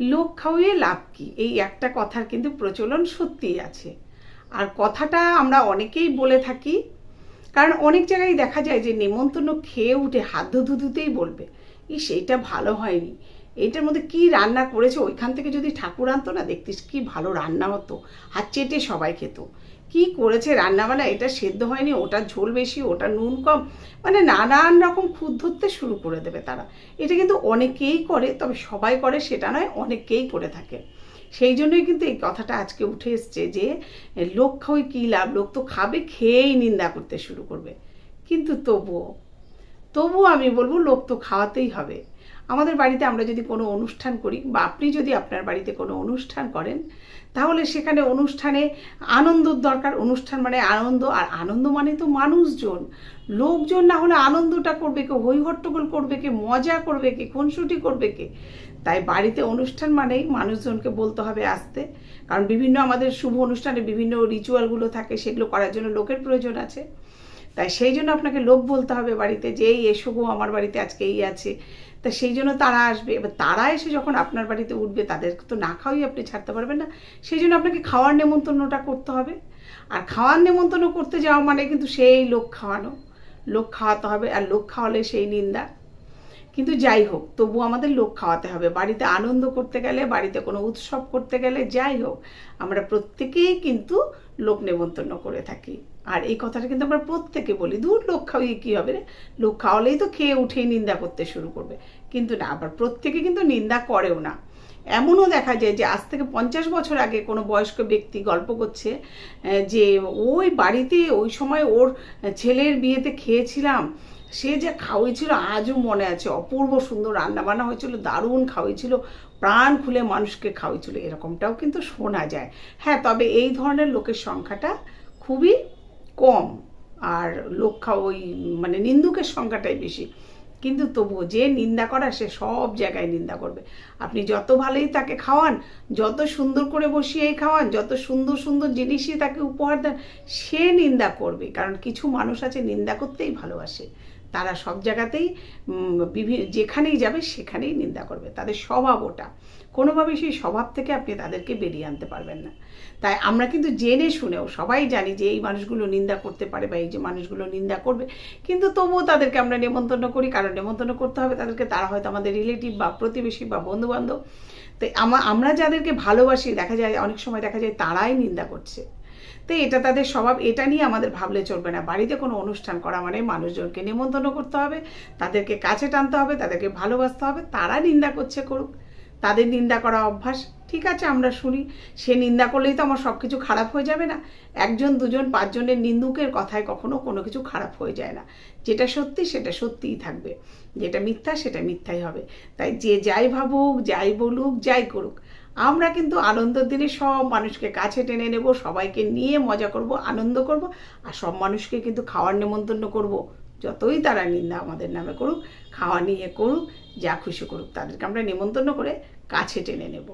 লোক খাওয়িয়ে লাভ কি? এই একটা কথার কিন্তু প্রচলন সত্যিই আছে। আর কথাটা আমরা অনেকেই বলে থাকি, কারণ অনেক জায়গায় দেখা যায় যে নেমন্তন্ন খেয়ে উঠে হাত ধুতেই বলবে ই সেইটা ভালো হয়নি। এটার মধ্যে কি রান্না করেছে? ওইখান থেকে যদি ঠাকুর আনতো না, দেখতিস কি ভালো রান্না হতো। হাত চেটে সবাই খেত। কি করেছে রান্নাবান্না? এটা সেদ্ধ হয়নি, ওটা ঝোল বেশি, ওটা নুন কম। মানে নানান রকম খুদ ধরতে শুরু করে দেবে তারা। এটা কিন্তু অনেকেই করে, তবে সবাই করে সেটা নয়, অনেকেই করে থাকে। সেই জন্যই কিন্তু এই কথাটা আজকে উঠে এসছে যে, লোক খাওয়াই কী লাভ? লোক তো খাবে, খেয়েই নিন্দা করতে শুরু করবে। কিন্তু তবুও তবুও আমি বলব লোক তো খাওয়াতেই হবে। আমাদের বাড়িতে আমরা যদি কোনো অনুষ্ঠান করি বা আপনি যদি আপনার বাড়িতে কোনো অনুষ্ঠান করেন, তাহলে সেখানে অনুষ্ঠানে আনন্দর দরকার। অনুষ্ঠান মানে আনন্দ, আর আনন্দ মানে তো মানুষজন। লোকজন না হলে আনন্দটা করবে কে হই হট্টগোল করবে কে, মজা করবে কে, খুনসুটি করবে কে? তাই বাড়িতে অনুষ্ঠান মানেই মানুষজনকে বলতে হবে আসতে। কারণ বিভিন্ন আমাদের শুভ অনুষ্ঠানে বিভিন্ন রিচুয়ালগুলো থাকে, সেগুলো করার জন্য লোকের প্রয়োজন আছে। তাই সেই জন্য আপনাকে লোক বলতে হবে বাড়িতে যে এই এসো গো, আমার বাড়িতে আজকে এই আছে। তা সেই জন্য তারা আসবে। এবার তারা এসে যখন আপনার বাড়িতে উঠবে তাদেরকে তো না খাওয়াই আপনি ছাড়তে পারবেন না। সেই জন্য আপনাকে খাওয়ার নেমন্তন্নটা করতে হবে। আর খাওয়ার নেমন্তন্ন করতে যাওয়া মানে কিন্তু সেই লোক খাওয়ানো। লোক খাওয়াতে হবে, আর লোক খাওয়ালে সেই নিন্দা। কিন্তু যাই হোক, তবু আমাদের লোক খাওয়াতে হবে। বাড়িতে আনন্দ করতে গেলে, বাড়িতে কোনো উৎসব করতে গেলে যাই হোক, আমরা প্রত্যেকেই কিন্তু লোক নেমন্তন্ন করে থাকি। আর এই কথাটা কিন্তু আমরা প্রত্যেকে বলি দূর লোক খাওয়িয়ে কী হবে রে? লোক খাওয়ালেই তো খেয়ে উঠেই নিন্দা করতে শুরু করবে। কিন্তু না, আবার প্রত্যেকে কিন্তু নিন্দা করেও না। এমনও দেখা যায় যে আজ থেকে পঞ্চাশ বছর আগে কোনো বয়স্ক ব্যক্তি গল্প করছে যে ওই বাড়িতে ওই সময় ওর ছেলের বিয়েতে খেয়েছিলাম, সে যে খাওয়াইছিল আজও মনে আছে। অপূর্ব সুন্দর রান্নাবান্না হয়েছিল, দারুণ খাওয়াইছিল, প্রাণ খুলে মানুষকে খাওয়াইছিল, এরকমটাও কিন্তু শোনা যায়। হ্যাঁ তবে এই ধরনের লোকের সংখ্যাটা খুবই কম, আর লোক ওই মানে নিন্দুকের সংখ্যাটাই বেশি। কিন্তু তবুও যে নিন্দা করা, সে সব জায়গায় নিন্দা করবে। আপনি যত ভালোই তাকে খাওয়ান, যত সুন্দর করে বসিয়েই খাওয়ান, যত সুন্দর সুন্দর জিনিসই তাকে উপহার দেন, সে নিন্দা করবে। কারণ কিছু মানুষ আছে নিন্দা করতেই ভালোবাসে। তারা সব জায়গাতেই বিভিন্ন যেখানেই যাবে সেখানেই নিন্দা করবে। তাদের স্বভাব ওটা। কোনোভাবেই সেই স্বভাব থেকে আপনি তাদেরকে বেরিয়ে আনতে পারবেন না। তাই আমরা কিন্তু জেনে শুনেও সবাই জানি যে এই মানুষগুলো নিন্দা করতে পারে বা এই যে মানুষগুলো নিন্দা করবে, কিন্তু তবুও তাদেরকে আমরা নেমন্তন্ন করি, কারণ নেমন্তন্ন করতে হবে তাদেরকে। তারা হয়তো আমাদের রিলেটিভ বা প্রতিবেশী বা বন্ধুবান্ধব। তাই আমরা যাদেরকে ভালোবাসি, দেখা যায় অনেক সময় দেখা যায় তারাই নিন্দা করছে। তো এটা তাদের স্বভাব, এটা নিয়ে আমাদের ভাবলে চলবে না। বাড়িতে কোনো অনুষ্ঠান করা মানে মানুষজনকে নিমন্ত্রণ করতে হবে, তাদেরকে কাছে টানতে হবে, তাদেরকে ভালোবাসতে হবে, তারা নিন্দা করছে করুক, তাদের নিন্দা করা অভ্যাস, ঠিক আছে আমরা শুনি, সে নিন্দা করলেই তো আমার সব কিছু খারাপ হয়ে যাবে না। একজন, দুজন, পাঁচজনের নিন্দুকের কথায় কখনো কোনো কিছু খারাপ হয়ে যায় না। যেটা সত্যি সেটা সত্যিই থাকবে। যেটা মিথ্যা সেটা মিথ্যাই হবে। তাই যে যাই ভাবুক, যাই বলুক, যাই করুক আমরা কিন্তু আনন্দের দিনে সব মানুষকে কাছে টেনে নেব, সবাইকে নিয়ে মজা করব, আনন্দ করব, আর সব মানুষকে কিন্তু খাওয়ার নেমন্তন্ন করব। যতই তারা নিন্দা আমাদের নামে করুক, খাওয়া নিয়ে করুক, যা খুশি করুক, তাদেরকে আমরা নেমন্তন্ন করে কাছে টেনে নেব।